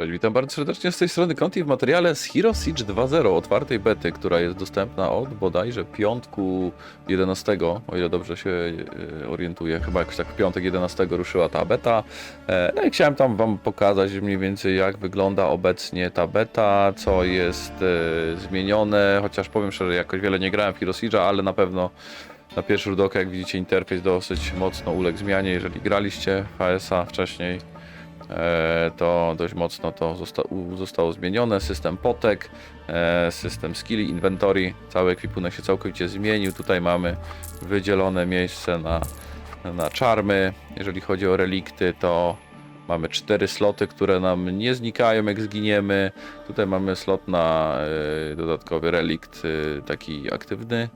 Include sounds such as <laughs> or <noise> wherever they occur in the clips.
Cześć, witam bardzo serdecznie z tej strony Conti w materiale z Hero Siege 2.0 otwartej bety, która jest dostępna od bodajże piątku 11, o ile dobrze się e, orientuję, chyba jakoś tak w piątek 11 ruszyła ta beta. E, No i chciałem tam wam pokazać mniej więcej jak wygląda obecnie ta beta, co jest e, zmienione, chociaż powiem szczerze, jakoś wiele nie grałem w Hero Siege'a, ale na pewno na pierwszy rzut oka, jak widzicie, interfejs dosyć mocno uległ zmianie, jeżeli graliście HS-a wcześniej to dość mocno to zosta zostało zmienione. System potek, e, system skilli, inventory, cały ekwipunek się całkowicie zmienił. Tutaj mamy wydzielone miejsce na, na czarmy. Jeżeli chodzi o relikty, to mamy cztery sloty, które nam nie znikają jak zginiemy. Tutaj mamy slot na e, dodatkowy relikt e, taki aktywny,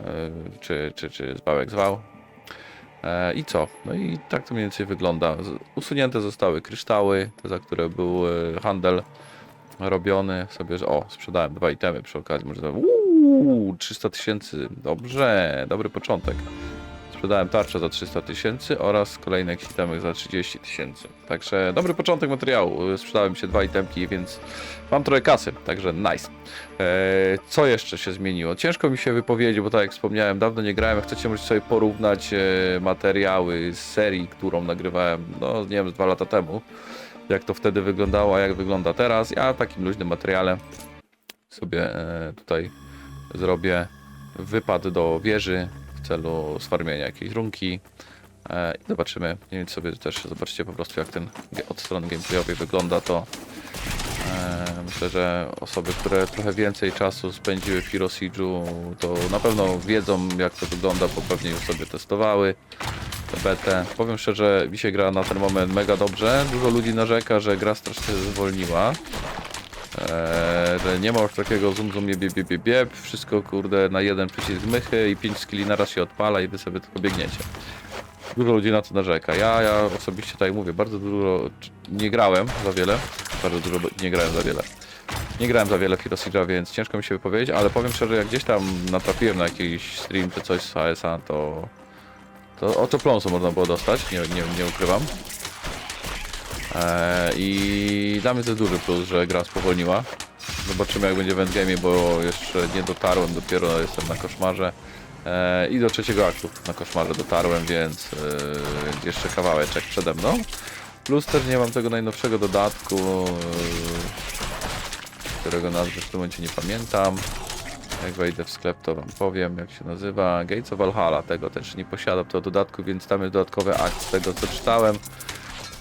e, czy, czy, czy zwał jak zwał. E, I co? No i tak to mniej więcej wygląda. Usunięte zostały kryształy, te za które był e, handel robiony. Sobie, że o, sprzedałem dwa itemy przy okazji. Może uuu, 300 tysięcy. Dobrze, dobry początek. Sprzedałem tarczę za 300 tysięcy oraz kolejne jakiś itemek za 30 tysięcy. Także dobry początek materiału. Sprzedałem się dwa itemki, więc mam trochę kasy, także nice. Eee, co jeszcze się zmieniło? Ciężko mi się wypowiedzieć, bo tak jak wspomniałem, dawno nie grałem. Jak chcecie, możecie sobie porównać e, materiały z serii, którą nagrywałem, no nie wiem, dwa lata temu. Jak to wtedy wyglądało, a jak wygląda teraz. Ja takim luźnym materiale sobie e, tutaj zrobię wypad do wieży celu sfarmienia jakiejś runki. E, I zobaczymy, więcej sobie też zobaczcie po prostu jak ten od strony gameplayowej wygląda to. E, Myślę, że osoby, które trochę więcej czasu spędziły w Hero Siege'u, to na pewno wiedzą jak to wygląda, bo pewnie już sobie testowały tę betę. Powiem szczerze, mi się gra na ten moment mega dobrze. Dużo ludzi narzeka, że gra strasznie zwolniła. Eee, nie ma już takiego zoom bieb bieb bieb bieb, wszystko kurde na jeden przycisk mychy i 5 skilli naraz się odpala i wy sobie tylko biegniecie. Dużo ludzi na to narzeka. Ja, ja osobiście tutaj mówię, bardzo dużo nie grałem za wiele, bardzo dużo nie grałem za wiele. Nie grałem za wiele w Hero Siege'a, więc ciężko mi się wypowiedzieć, ale powiem szczerze, jak gdzieś tam natrafiłem na jakiś stream czy coś z HS-a, to to o to pląsu można było dostać, nie, nie, nie ukrywam. Eee, I dla mnie to jest duży plus, że gra spowolniła. Zobaczymy jak będzie w endgame, bo jeszcze nie dotarłem, dopiero jestem na koszmarze. Eee, I do trzeciego aktu na koszmarze dotarłem, więc eee, więc jeszcze kawałeczek przede mną. Plus też nie mam tego najnowszego dodatku, którego nazwy w tym momencie nie pamiętam. Jak wejdę w sklep, to wam powiem, jak się nazywa. Gates of Valhalla, tego też nie posiadam, tego dodatku, więc tam jest dodatkowy akt z tego, co czytałem.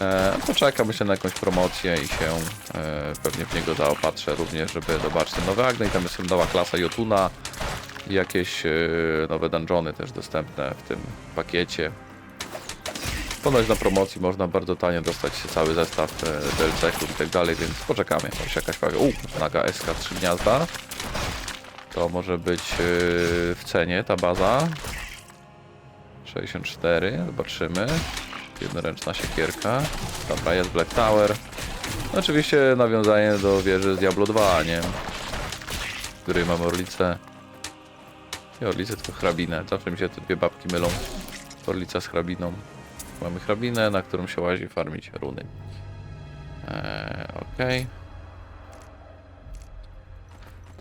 E, poczekam myślę na jakąś promocję i się e, pewnie w niego zaopatrzę również, żeby zobaczyć ten nowy. No i tam jest nowa klasa Jotuna i jakieś e, nowe dungeony też dostępne w tym pakiecie. Ponoć na promocji można bardzo tanio dostać cały zestaw e, DLC-ków i tak dalej, więc poczekamy. Może jakaś fajna. U, naga SK3 gniazda. To może być w cenie ta baza. 64, zobaczymy. Jednoręczna siekierka. Dobra, jest Black Tower. Oczywiście nawiązanie do wieży z Diablo 2, nie? W której mamy orlicę. Nie orlicę, tylko hrabinę. Zawsze mi się te dwie babki mylą. Orlica z hrabiną. Mamy hrabinę, na którą się łazi farmić runy. Eee, okej.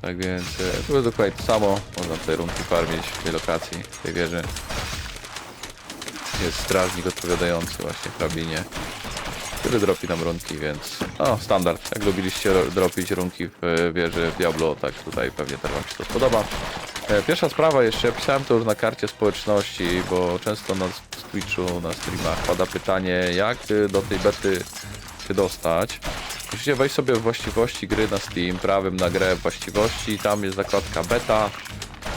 Tak więc e, tu jest dokładnie to samo. Można tutaj runki farmić w tej lokacji, w tej wieży. Jest strażnik odpowiadający właśnie hrabinie, który dropi nam runki, więc no standard. Jak lubiliście ro- dropić runki w e, wieży w Diablo, tak tutaj pewnie też wam się to spodoba. E, Pierwsza sprawa jeszcze, pisałem to już na karcie społeczności, bo często na Twitchu, na streamach pada pytanie, jak e, do tej bety się dostać. Musicie wejść sobie w właściwości gry na Steam, prawym na grę właściwości, tam jest zakładka beta,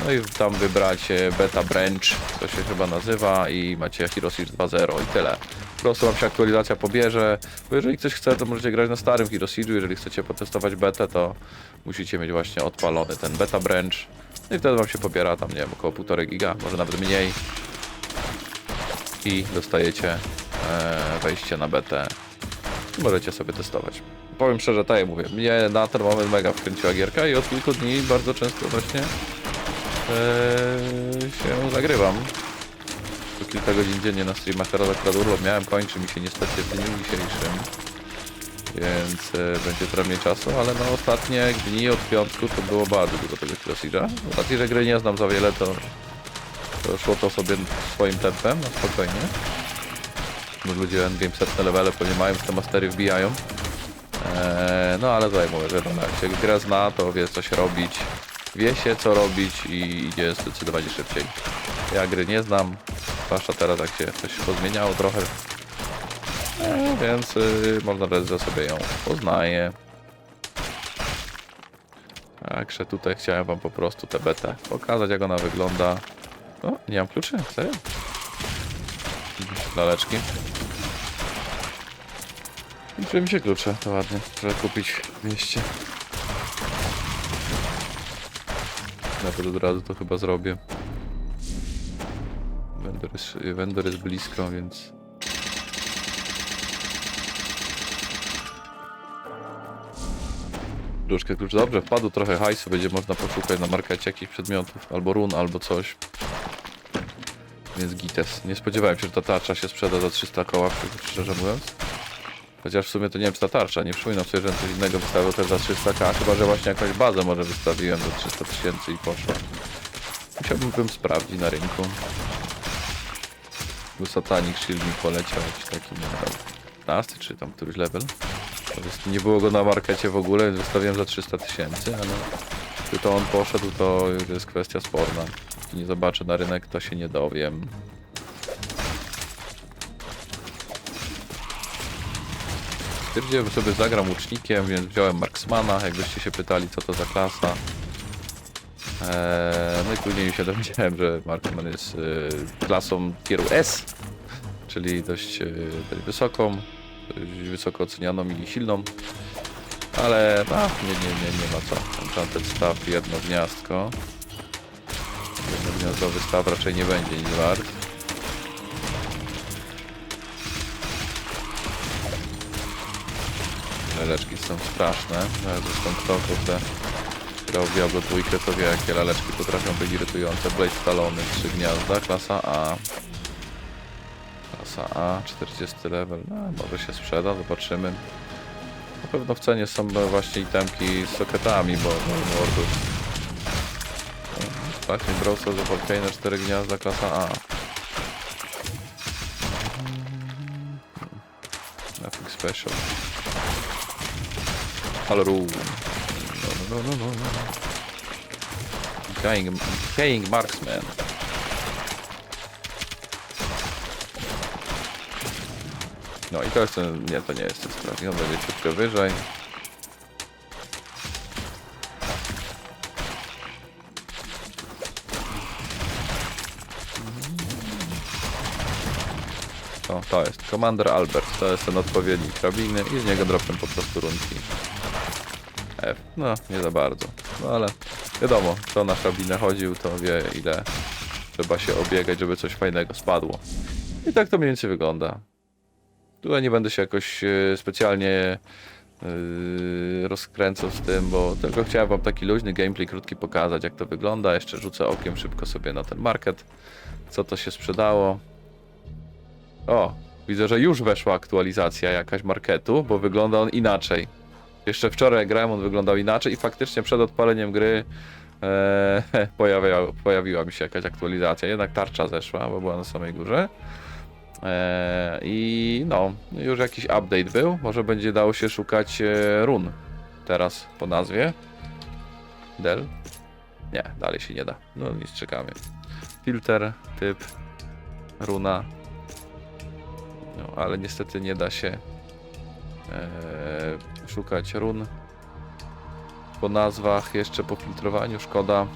no i tam wybrać beta branch, to się chyba nazywa i macie Hero Siege 2.0 i tyle. Po prostu wam się aktualizacja pobierze, bo jeżeli ktoś chce, to możecie grać na starym Hero Siege'u, jeżeli chcecie potestować betę, to musicie mieć właśnie odpalony ten beta branch, no i wtedy wam się pobiera tam, nie wiem, około 1,5 giga, może nawet mniej i dostajecie e, wejście na betę i możecie sobie testować. Powiem szczerze, tak jak mówię, mnie na ten moment mega wkręciła gierka i od kilku dni bardzo często właśnie się zagrywam. Po kilka godzin dziennie na streamach, teraz akurat urlop miałem, kończy mi się niestety w dniu dzisiejszym. więc e, będzie trochę mniej czasu, ale no ostatnie dni od piątku to było bardzo dużo tego Killosira. Z że gry nie znam za wiele, to, to szło to sobie swoim tempem, na spokojnie. Ludzie endgame setne levele pewnie mają, te mastery wbijają. Eee, no ale mówię, że no, jak się gra zna, to wie co się robić, wie się co robić i idzie zdecydowanie szybciej. Ja gry nie znam, zwłaszcza teraz jak się coś pozmieniało trochę, eee, więc y, można brać za sobie ją poznaję. Także tutaj chciałem wam po prostu tę betę pokazać jak ona wygląda. O, nie mam kluczy? Serio? Laleczki. Liczyły mi się klucze, to ładnie. Trzeba kupić w mieście. Nawet od razu to chyba zrobię. Vendor jest, vendor jest blisko, więc... Kluczkę, klucz. Dobrze, wpadł trochę hajsu, będzie można poszukać na markecie jakichś przedmiotów, albo run, albo coś. Więc gites. Nie spodziewałem się, że ta tarcza się sprzeda za 300 koła, szczerze mówiąc. Chociaż w sumie to nie wiem, czy ta tarcza, nie przypominam sobie, że coś innego wystawił też za 300 k, chyba że właśnie jakąś bazę może wystawiłem za 300 tysięcy i poszło. Musiałbym sprawdzić na rynku. Był Satanik Shield mi poleciał jakiś taki, nie wiem, 15 czy tam któryś level. Nie było go na markecie w ogóle, więc wystawiłem za 300 tysięcy, ale czy to on poszedł, to jest kwestia sporna. Nie zobaczę na rynek, to się nie dowiem. Stwierdziłem, że sobie zagram łucznikiem, więc wziąłem Marksmana, jakbyście się pytali, co to za klasa. Eee, no i później się dowiedziałem, że Marksman jest e, klasą tieru S, czyli dość, e, dość wysoką, dość wysoko ocenianą i silną. Ale no, nie, nie, nie, nie ma co. Enchanted Staff, jedno gniazdko. Jednogniazdowy staw raczej nie będzie nic wart. Laleczki są straszne. Nawet Zresztą kto kurde grał w Diablo dwójkę, to wie jakie laleczki potrafią być irytujące. Blade Stalony, 3 gniazda, klasa A. Klasa A, 40 level. No, może się sprzeda, zobaczymy. Na pewno w cenie są właśnie itemki z soketami, bo bo mordów. Właśnie Browser za Volcano 4 gniazda, klasa A. Nothing special. Room. No, no, no, no, no. Decaying, decaying marksman. No i to jest ten, nie, to nie jest ten sprawdź, on będzie ciutkę wyżej. O, to jest Commander Albert, to jest ten odpowiednik hrabiny i z niego dropem po prostu runki. F, no nie za bardzo, no ale wiadomo, kto na hrabinę chodził, to wie ile trzeba się obiegać, żeby coś fajnego spadło. I tak to mniej więcej wygląda. Tutaj nie będę się jakoś e, specjalnie yy, rozkręcał z tym, bo tylko chciałem wam taki luźny gameplay krótki pokazać, jak to wygląda. Jeszcze rzucę okiem szybko sobie na ten market, co to się sprzedało. O, widzę, że już weszła aktualizacja jakaś marketu, bo wygląda on inaczej. Jeszcze wczoraj grałem, on wyglądał inaczej i faktycznie przed odpaleniem gry e, <laughs> pojawia, pojawiła mi się jakaś aktualizacja. Jednak tarcza zeszła, bo była na samej górze. E, I no, już jakiś update był. Może będzie dało się szukać e, run teraz po nazwie. Del? Nie, dalej się nie da. No nic, czekamy. Filter, typ, runa. No, ale niestety nie da się e, szukać run po nazwach, jeszcze po filtrowaniu, szkoda.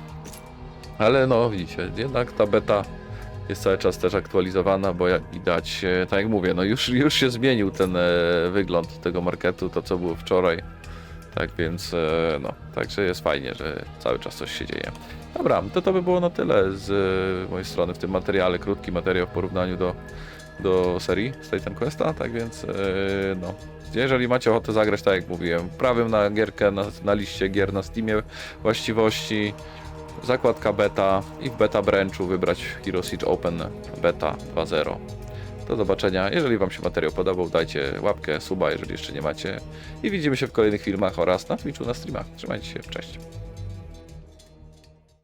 Ale no, widzicie, jednak ta beta jest cały czas też aktualizowana, bo jak widać, e, tak jak mówię, no już, już się zmienił ten e, wygląd tego marketu, to co było wczoraj. Tak więc, e, no, także jest fajnie, że cały czas coś się dzieje. Dobra, to to by było na tyle z mojej strony w tym materiale, krótki materiał w porównaniu do, do serii Titan Questa, tak więc, no, jeżeli macie ochotę zagrać, tak jak mówiłem, prawym na gierkę, na, na liście gier na Steamie właściwości, zakładka beta i w beta branchu wybrać Hero Siege Open Beta 2.0. Do zobaczenia. Jeżeli Wam się materiał podobał, dajcie łapkę, suba, jeżeli jeszcze nie macie. I widzimy się w kolejnych filmach oraz na Twitchu, na streamach. Trzymajcie się, cześć.